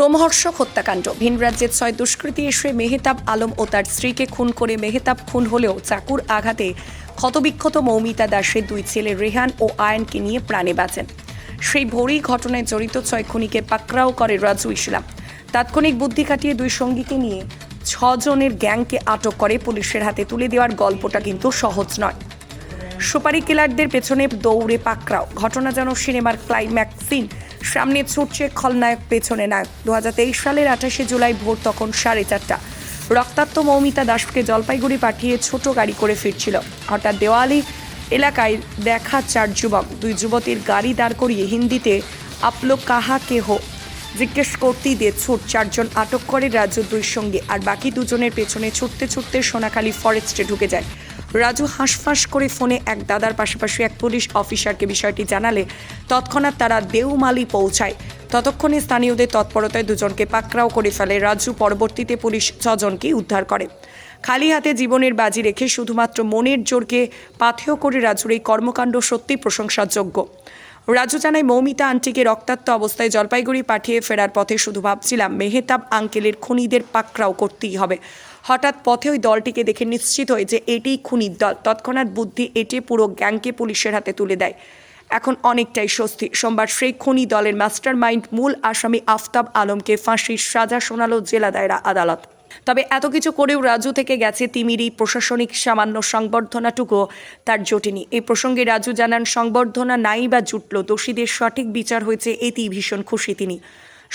রোমহর্ষক হত্যাকাণ্ড। ভিন রাজ্যের ছয় দুষ্কৃতী এসে মেহতাব আলম ও তার স্ত্রীকে খুন করে মেহতাব খুন হলেও চাকুর আঘাতে ক্ষতবিক্ষত মৌমিতা দাসের দুই ছেলে রেহান ও আয়নকে নিয়ে প্রাণে বাঁচেন। সেই ভোরেই ঘটনায় জড়িত ছয় খুনিকে পাকড়াও করে রাজু ইসলাম। তাৎক্ষণিক বুদ্ধি খাটিয়ে দুই সঙ্গীকে নিয়ে ছজনের গ্যাংকে আটক করে পুলিশের হাতে তুলে দেওয়ার গল্পটা কিন্তু সহজ নয়। সুপারি কিলারদের পেছনে দৌড়ে পাকড়াও। ঘটনা যেন সিনেমার ক্লাইম্যাক্স সিন। সামনে ছুটছে খলনায়ক, পেছনে নায়ক। দু সালের আঠাশে জুলাই ভোর তখন সাড়ে চারটা। রক্তাক্ত মৌমিতা দাসকে জলপাইগুড়ি পাঠিয়ে ছোট গাড়ি করে ফিরছিল। হঠাৎ দেওয়ালি এলাকায় দেখা চার যুবক। দুই যুবতীর গাড়ি দাঁড় করিয়ে হিন্দিতে, আপলো কাহা কে হো জিজ্ঞেস করতেই দিয়ে ছুট চারজন আটক করে রাজু দুই সঙ্গে। আর বাকি দুজনের পেছনে ছুটতে ছুটতে সোনাখালী ফরেস্টে ঢুকে যায়। রাজু হাঁসফাঁস করে ফোনে এক দাদার পাশাপাশি এক পুলিশ অফিসারকে বিষয়টি জানালে তৎক্ষণাৎ তারা দেউমালি পৌঁছায়। ততক্ষণে স্থানীয়দের তৎপরতায় দুজনকে পাকড়াও করে ফেলে। রাজু পরবর্তীতে পুলিশ ছজনকে উদ্ধার করে। খালি হাতে জীবনের বাজি রেখে শুধুমাত্র মনের জোরকে পাথেয় করে রাজুর এই কর্মকাণ্ড সত্যি প্রশংসাযোগ্য। রাজু জানায়, মৌমিতা আন্টিকে রক্তাক্ত অবস্থায় জলপাইগুড়ি পাঠিয়ে ফেরার পথে শুধু ভাবছিলাম, মেহেতাব আঙ্কেলের খুনিদের পাকড়াও করতেই হবে। হঠাৎ পথে ওই দলটিকে দেখে নিশ্চিত হয় যে এটিই খুনির দল। তৎক্ষণাৎ বুদ্ধি এটে পুরো গ্যাংকে পুলিশের হাতে তুলে দেয়। এখন অনেকটাই স্বস্তি। সোমবার সেই খুনি দলের মাস্টার মাইন্ড মূল আসামি আফতাব আলমকে ফাঁসির সাজা শোনালো জেলা দায়রা আদালত। তবে এত কিছু করেও রাজু থেকে গেছে তিমিরি প্রশাসনিক সামান্য সংবর্ধনাটুকু তার জটিনি। এই প্রসঙ্গে রাজু জানান, সংবর্ধনা নাই বা জুটল, দোষীদের সঠিক বিচার হয়েছে এতেই ভীষণ খুশি তিনি।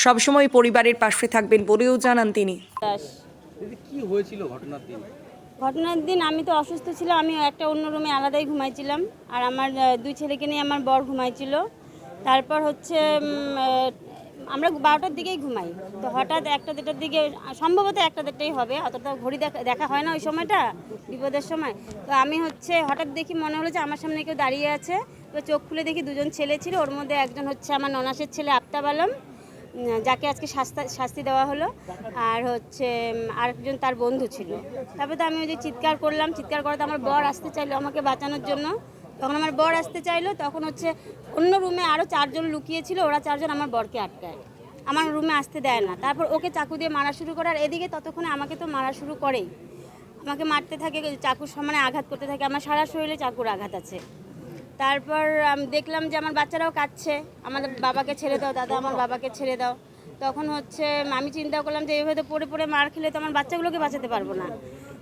সবসময় পরিবারের পাশে থাকবেন বলেও জানান তিনি। কি হয়েছিল ঘটনার দিন? ঘটনার দিন আমি তো অসুস্থ ছিলাম, আমি একটা অন্য রুমে আলাদাই ঘুমাইছিলাম। আর আমার দুই ছেলেকে নিয়ে আমার বর ঘুমাইছিল। তারপর হচ্ছে আমরা বারোটার দিকেই ঘুমাই। তো হঠাৎ একটা দেড়টার দিকে, সম্ভবত একটা দেড়টাই হবে, অতটা ঘড়ি দেখা দেখা হয় না ওই সময়টা, বিপদের সময়। তো আমি হচ্ছে, হঠাৎ দেখি মনে হলো যে আমার সামনে কেউ দাঁড়িয়ে আছে। তো চোখ খুলে দেখি দুজন ছেলে ছিল, ওর মধ্যে একজন হচ্ছে আমার ননাসের ছেলে আফতাব আলম। যাকে আজকে শাস্তা শাস্তি দেওয়া হলো, আর হচ্ছে আরেকজন তার বন্ধু ছিল। তারপরে তো আমি ওই যে চিৎকার করলাম, চিৎকার করাতে আমার বর আসতে চাইলো আমাকে বাঁচানোর জন্য। তখন আমার বর আসতে চাইলো, তখন হচ্ছে অন্য রুমে আরও চারজন লুকিয়েছিল, ওরা চারজন আমার বরকে আটকায়। আমার রুমে আসতে দেয় না। তারপর ওকে চাকু দিয়ে মারা শুরু করে, আর এদিকে ততক্ষণে আমাকে তো মারা শুরু করেই। আমাকে মারতে থাকে, চাকুর সমানে আঘাত করতে থাকে। আমার সারা শরীরে চাকুর আঘাত আছে। তারপর, আমি, দেখলাম যে আমার বাচ্চারাও কাঁদছে। আমাদের বাবাকে ছেড়ে দাও, দাদা, আমার বাবাকে ছেড়ে দাও। তখন হচ্ছে, আমি চিন্তা করলাম যে, এইভাবে পড়ে পড়ে মার খেলে তো আমার বাচ্চাগুলোকে বাঁচাতে পারব না।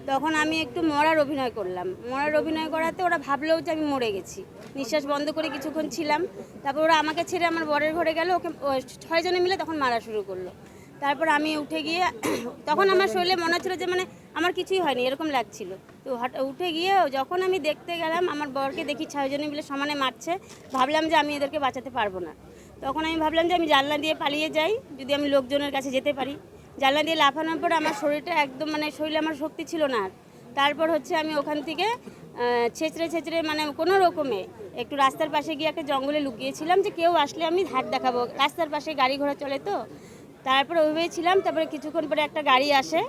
তখন আমি একটু মরার অভিনয় করলাম। মরার অভিনয় করাতে ওরা ভাবলেও যে আমি মরে গেছি। নিঃশ্বাস বন্ধ করে কিছুক্ষণ ছিলাম। তারপর ওরা আমাকে ছেড়ে আমার বরের ঘরে গেল। ওকে ছয়জনে মিলে তখন মারা শুরু করল। তারপর আমি উঠে গিয়ে তখন আমার শরীরে মনে হচ্ছিল যে মানে আমার কিছুই হয়নি, এরকম লাগছিল। তো উঠে গিয়ে যখন আমি দেখতে গেলাম, আমার বরকে দেখি ছয়জনে মিলে সমানে মারছে, ভাবলাম যে আমি এদেরকে বাঁচাতে পারব না। তখন আমি ভাবলাম যে আমি জানলা দিয়ে পালিয়ে যাই, যদি আমি লোকজনের কাছে যেতে পারি। জানলা দিয়ে লাফানোর পর আমার শরীরটা একদম মানে শরীরে আমার শক্তি ছিল না আর। তারপর হচ্ছে আমি ওখান থেকে ছেঁচড়ে ছেঁচড়ে মানে কোনো রকমে একটু রাস্তার পাশে গিয়ে একটা জঙ্গলে লুকিয়েছিলাম যে কেউ আসলে আমি হাত দেখাবো। রাস্তার পাশে গাড়ি ঘোড়া চলে তো তারপরে ওইভাবে ছিলাম, তারপরে কিছুক্ষণ পরে একটা গাড়ি আসে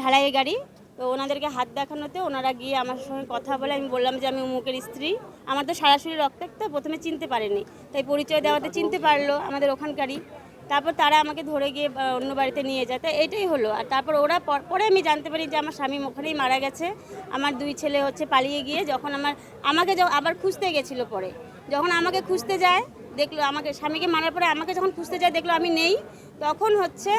ঢালাই গাড়ি। তো ওনাদেরকে হাত দেখানোতে ওনারা গিয়ে আমার সঙ্গে কথা বলে, আমি বললাম যে আমি উমুকের স্ত্রী। আমার তো সরাসরি রক্তাক্ত, প্রথমে চিনতে পারেনি। তাই পরিচয় দেওয়াতে চিনতে পারল আমাদের ওখানকারই। তারপর তারা আমাকে ধরে গিয়ে অন্য বাড়িতে নিয়ে যায়। তো এটাই হলো। আর তারপর ওরা পরে আমি জানতে পারি যে আমার স্বামী ওখানেই মারা গেছে। আমার দুই ছেলে হচ্ছে পালিয়ে গিয়ে যখন আমার, আমাকে আবার খুঁজতে গেছিল পরে। যখন আমাকে খুঁজতে যায়, দেখল আমাকে, স্বামীকে মারার পরে আমাকে যখন খুঁজতে যায়, দেখল আমি নেই। তখন হচ্ছে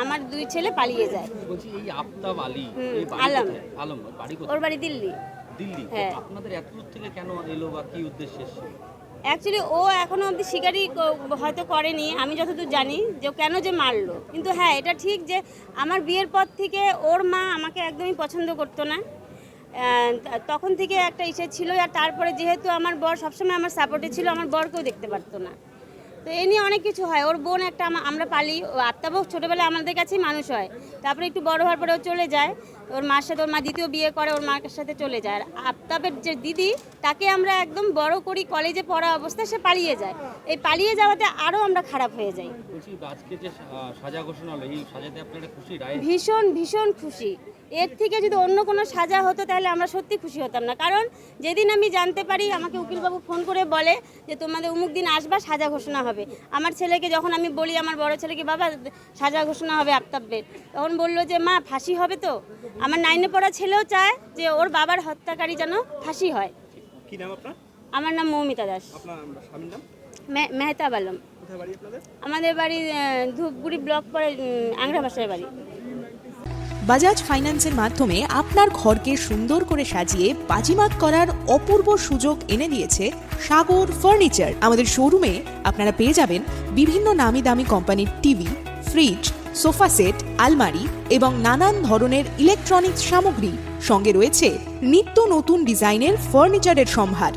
আমার দুই ছেলে পালিয়ে যায়। বলছি এই আফতাব আলী হুম, এই বাড়ি আলম। কোথায়? আলম ওর বাড়ি ওর বাড়ি দিল্লি। দিল্লি। তো হ্যাঁ। আপনাদের এত দূর থেকে কেন এলো বা কি উদ্দেশ্যে এসেছে? অ্যাকচুয়ালি ও এখনও অবধি স্বীকারই ক- হয়তো করেনি আমি যতদূর জানি যে ও কেন যে মারলো। কিন্তু হ্যাঁ এটা ঠিক যে আমার বিয়ের পর থেকে ওর মা আমাকে একদমই পছন্দ করতো না। আহ, ত- তখন থেকে একটা ইসে ছিল আর তারপরে যেহেতু আমার বর সবসময় আমার সাপোর্টে ছিল আমার বরকেও দেখতে পারতো না। তো এ নিয়ে অনেক কিছু হয়। ওর বোন একটা আমরা পালি আত্মাবক ছোটোবেলায় আমাদের কাছেই মানুষ হয়। তারপরে একটু বড় হওয়ার পরে ও চলে যায়। ওর মার সাথে ওর মা দ্বিতীয় বিয়ে করে ওর মার সাথে চলে যায়। আর আফতাবের যে দিদি তাকে আমরা একদম বড় করি কলেজে পড়া অবস্থায় সে পালিয়ে যায়। এই পালিয়ে যাওয়াতে আরও আমরা খারাপ হয়ে যাই। ভীষণ ভীষণ খুশি। এর থেকে যদি অন্য কোনো সাজা হতো তাহলে আমরা সত্যি খুশি হতাম না। কারণ যেদিন আমি জানতে পারি আমাকে উকিলবাবু ফোন করে বলে যে তোমাদের অমুক দিন আসবা সাজা ঘোষণা হবে হবে। আমার ছেলেকে যখন আমি বলি আমার বড় ছেলেকে বাবা সাজা ঘোষণা হবে আফতাবের। তখন বলল যে মা ফাঁসি হবে তো? আমার নাইনে পড়া ছেলেও চায় যে ওর বাবার হত্যাকারী যেন ফাঁসি হয়। কি নাম আপনার? আমার নাম মৌমিতা দাস। আপনার স্বামীর নাম? মেহতাব আলম। কোথায় বাড়ি আপনাদের? আমাদের বাড়ি ধূপগুড়ি ব্লক পরে আংরা ভাষার বাড়ি। বাজাজ ফাইন্যান্সের মাধ্যমে আপনার ঘরকে সুন্দর করে সাজিয়ে বাজিমাত করার অপূর্ব সুযোগ এনে দিয়েছে সাগর ফার্নিচার। আমাদের শোরুমে আপনারা পেয়ে যাবেন বিভিন্ন নামি দামি কোম্পানির টিভি ফ্রিজ সোফা সেট, আলমারি এবং নানান ধরনের ইলেকট্রনিক্স সামগ্রী। সঙ্গে রয়েছে নিত্য নতুন ডিজাইনের ফার্নিচারের সম্ভার।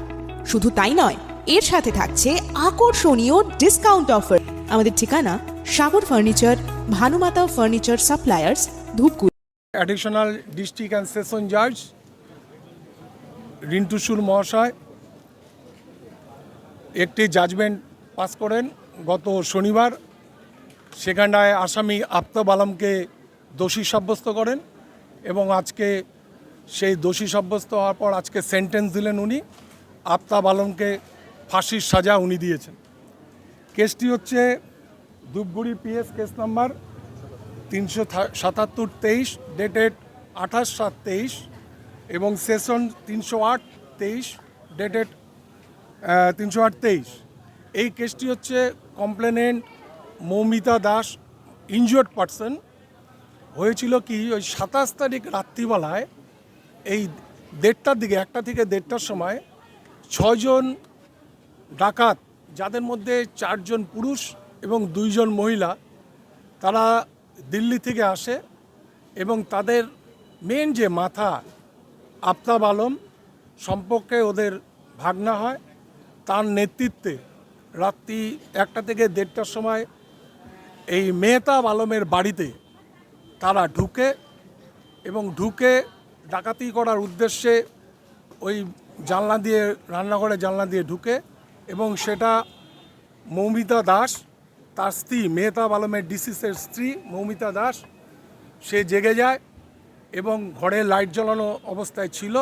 শুধু তাই নয়, এর সাথে থাকছে আকর্ষণীয় ডিসকাউন্ট অফার আমাদের ঠিকানা Sagar furniture, Bhanumata furniture suppliers, Dhupguri. Additional district and session জাজ রিন্টু সুর মহাশয়, একটি জাজমেন্ট পাস করেন গত শনিবার। সেখানটায় আসামি আফতাব আলমকে দোষী সাব্যস্ত করেন এবং আজকে সেই দোষী সাব্যস্ত হওয়ার পর আজকে সেন্টেন্স দিলেন উনি। আফতাব আলমকে ফাঁসির সাজা উনি দিয়েছেন। কেসটি হচ্ছে ধূপগুড়ি পিএস কেস নাম্বার তিনশো সাতাত্তর তেইশ, ডেটেড আঠাশ সাত তেইশ এবং সেশন তিনশো আট তেইশ, ডেটেড তিনশো আট তেইশ। এই কেসটি হচ্ছে complainant Moumita Das injured person হয়েছিল কি ওই সাতাশ তারিখ রাত্রিবেলায় এই দেড়টার দিকে, একটা থেকে দেড়টার সময় ছয়জন ডাকাত, যাদের মধ্যে চারজন পুরুষ এবং দুইজন মহিলা, তারা দিল্লি থেকে আসে এবং তাদের মেন যে মাথা, আফতাব আলম, সম্পর্কে ওদের ভাগনা হয়। তার নেতৃত্বে রাত্রি একটা থেকে দেড়টার সময় এই মেহতাব আলমের বাড়িতে তারা ঢুকে এবং ঢুকে ডাকাতি করার উদ্দেশ্যে ওই জানলা দিয়ে রান্নাঘরে জানলা দিয়ে ঢুকে এবং সেটা মৌমিতা দাস, তার স্ত্রী মেহতাব আলমের ডিসিসের স্ত্রী মৌমিতা দাস, সে জেগে যায় এবং ঘরে লাইট জ্বালানো অবস্থায় ছিল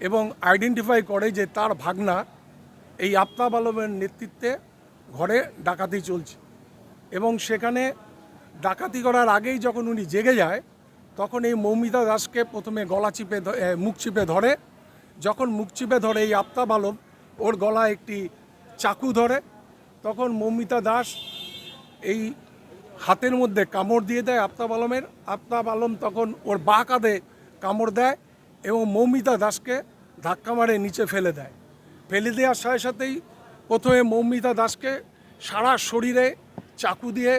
এবং আইডেন্টিফাই করে যে তার ভাগনা এই আফতাব আলমের নেতৃত্বে ঘরে ডাকাতি চলছে। এবং সেখানে ডাকাতি করার আগেই যখন উনি জেগে যায়, তখন এই মৌমিতা দাসকে প্রথমে গলা চিপে মুখ চিপে ধরে। যখন মুখ চিপে ধরে এই আফতাব আলম, ওর গলায় একটি চাকু ধরে। তখন মৌমিতা দাস এই হাতের মধ্যে কামড় দিয়ে দেয় আফতাব আলমের। আফতাব আলম তখন ওর বা কাঁধে কামড় দেয় এবং মৌমিতা দাসকে ধাক্কা মারে নিচে ফেলে দেয়। ফেলে দেওয়ার সাথে সাথেই প্রথমে মৌমিতা দাসকে সারা শরীরে চাকু দিয়ে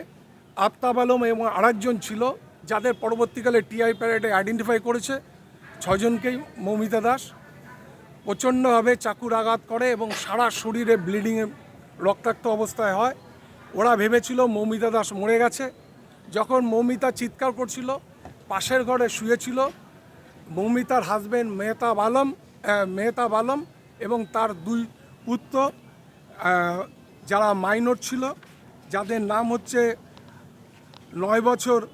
আফতাব আলম এবং আরেকজন ছিল, যাদের পরবর্তীকালে টিআই প্যারেডে আইডেন্টিফাই করেছে। ছজনকেই মৌমিতা দাস। প্রচণ্ডভাবে চাকুর আঘাত করে এবং সারা শরীরে ব্লিডিংয়ে রক্তাক্ত অবস্থায় হয়। ওরা ভেবেছিল মৌমিতা দাস মরে গেছে। যখন মৌমিতা চিৎকার করছিল, পাশের ঘরে শুয়েছিল, মৌমিতার হাজব্যান্ড মেহতাব আলম মেহতাব আলম এবং তার দুই পুত্র যারা মাইনর ছিল যাদের নাম হচ্ছে নয় বছর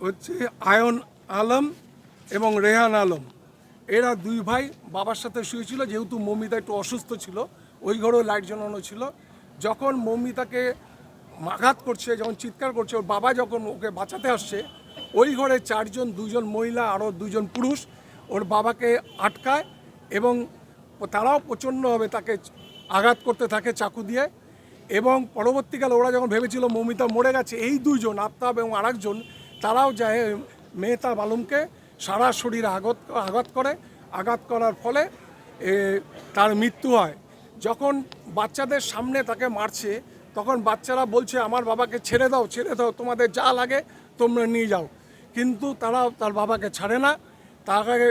হচ্ছে- আয়ন আলম এবং রেহান আলম। এরা দুই ভাই বাবার সাথে শুয়েছিল, যেহেতু মৌমিতা একটু অসুস্থ ছিল, ওই ঘরেও লাইট জ্বালানো ছিল। যখন মৌমিতাকে আঘাত করছে, যখন চিৎকার করছে, ওর বাবা যখন ওকে বাঁচাতে আসছে, ওই ঘরে চারজন, দুজন মহিলা, আরও দুজন পুরুষ ওর বাবাকে আটকায় এবং তারাও প্রচণ্ডভাবে তাকে আঘাত করতে থাকে, চাকু দিয়ে। এবং পরবর্তীকালে ওরা যখন ভেবেছিল মৌমিতা মরে গেছে, এই দুইজন, আফতাব এবং আরেকজন, তারাও যায় মেহতাব আলমকে সারা শরীরে আঘাত আঘাত করে। আঘাত করার ফলে তার মৃত্যু হয়। যখন বাচ্চাদের সামনে তাকে মারছে, তখন বাচ্চারা বলছে, আমার বাবাকে ছেড়ে দাও ছেড়ে দাও, তোমাদের যা লাগে তোমরা নিয়ে যাও। কিন্তু তারা তার বাবাকে ছাড়ে না। তাকে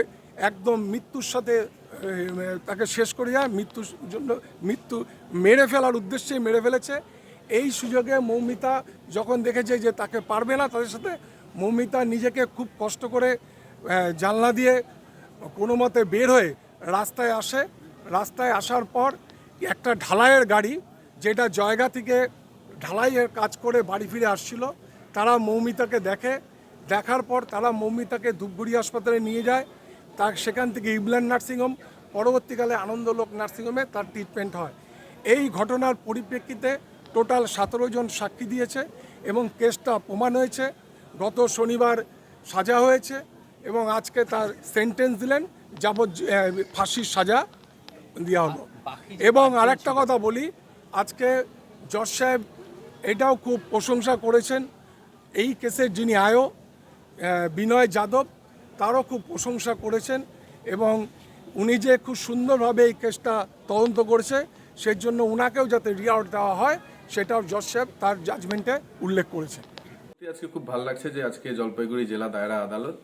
একদম মৃত্যুর সাথে তাকে শেষ করে যায় মৃত্যুর জন্য মৃত্যু মেরে ফেলার উদ্দেশ্যে মেরে ফেলেছে। এই সুযোগে মৌমিতা যখন দেখেছে যে তাকে পারবে না তাদের সাথে, মৌমিতা নিজেকে খুব কষ্ট করে জানলা দিয়ে কোনো মতে বের হয়ে রাস্তায় আসে। রাস্তায় আসার পর একটা ঢালাইয়ের গাড়ি, যেটা জয়গা থেকে ঢালাইয়ের কাজ করে বাড়ি ফিরে আসছিল, তারা মৌমিতাকে দেখে। দেখার পর তারা মৌমিতাকে ধূপগুড়ি হাসপাতালে নিয়ে যায়। তার সেখান থেকে ইবলান নার্সিংহোম পরবর্তীকালে আনন্দলোক নার্সিংহোমে তার ট্রিটমেন্ট হয়। এই ঘটনার পরিপ্রেক্ষিতে টোটাল সতেরো জন সাক্ষী দিয়েছে এবং কেসটা প্রমাণ হয়েছে। গত শনিবার সাজা হয়েছে এবং আজকে তার সেন্টেন্স দিলেন যাবত ফাঁসির সাজা দেওয়া হলো। এবং আরেকটা কথা বলি আজকে জজ সাহেব এটাও খুব প্রশংসা করেছেন। এই কেসের যিনি আয়ো বিনয় যাদব তারও খুব প্রশংসা করেছেন এবং উনি যে খুব সুন্দরভাবে এই কেসটা তদন্ত করেছে সেই জন্য ওনাকেও যাতে রিআউট দেওয়া হয়, সেটাও জজ সাহেব তার জাজমেন্টে উল্লেখ করেছেন। আজকে খুব ভালো লাগছে যে আজকে জলপাইগুড়ি জেলা দায়রা আদালত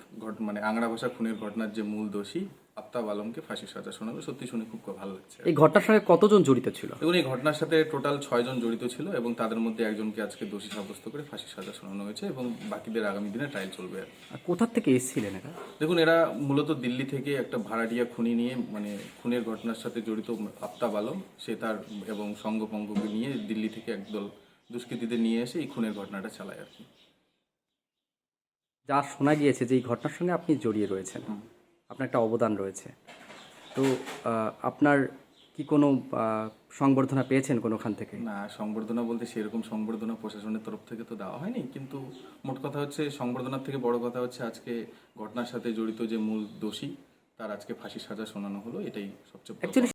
মানে আংরা ভাষা খুনের ঘটনার যে মূল দোষী আফতাব আলমকে ফাঁসির সাজা শোনাবে। সত্যি শুনে খুব ভালো লাগছে। এই ঘটনার সঙ্গে কতজন জড়িত ছিল? এবং এই ঘটনার সাথে টোটাল ছয়জন জড়িত ছিল এবং তাদের মধ্যে একজনকে আজকে দোষী সাব্যস্ত করে ফাঁসির সাজা শোনানো হয়েছে এবং বাকিদের আগামী দিনে ট্রায়াল চলবে আর আর কোথা থেকে এসেছিলেন এরা? দেখুন এরা মূলত দিল্লি থেকে একটা ভাড়াটিয়া খুনি নিয়ে মানে খুনের ঘটনার সাথে জড়িত আফতাব আলম সে তার এবং সঙ্গপঙ্গকে নিয়ে দিল্লি থেকে একদল দুষ্কৃতীদের নিয়ে এসে এই খুনের ঘটনাটা চালায় আর কি। যা শোনা গিয়েছে যে এই ঘটনার সঙ্গে আপনি জড়িয়ে রয়েছেন। আপনার একটা অবদান রয়েছে। তো আপনার কি কোনো সংবর্ধনা পেয়েছেন কোনোখান থেকে? না সংবর্ধনা বলতে সেরকম সংবর্ধনা প্রশাসনের তরফ থেকে তো দেওয়া হয়নি কিন্তু মোট কথা হচ্ছে সংবর্ধনার থেকে বড় কথা হচ্ছে আজকে ঘটনার সাথে জড়িত যে মূল দোষী তার আজকে ফাঁসির সাজা শোনানো হলো এটাই সবচেয়ে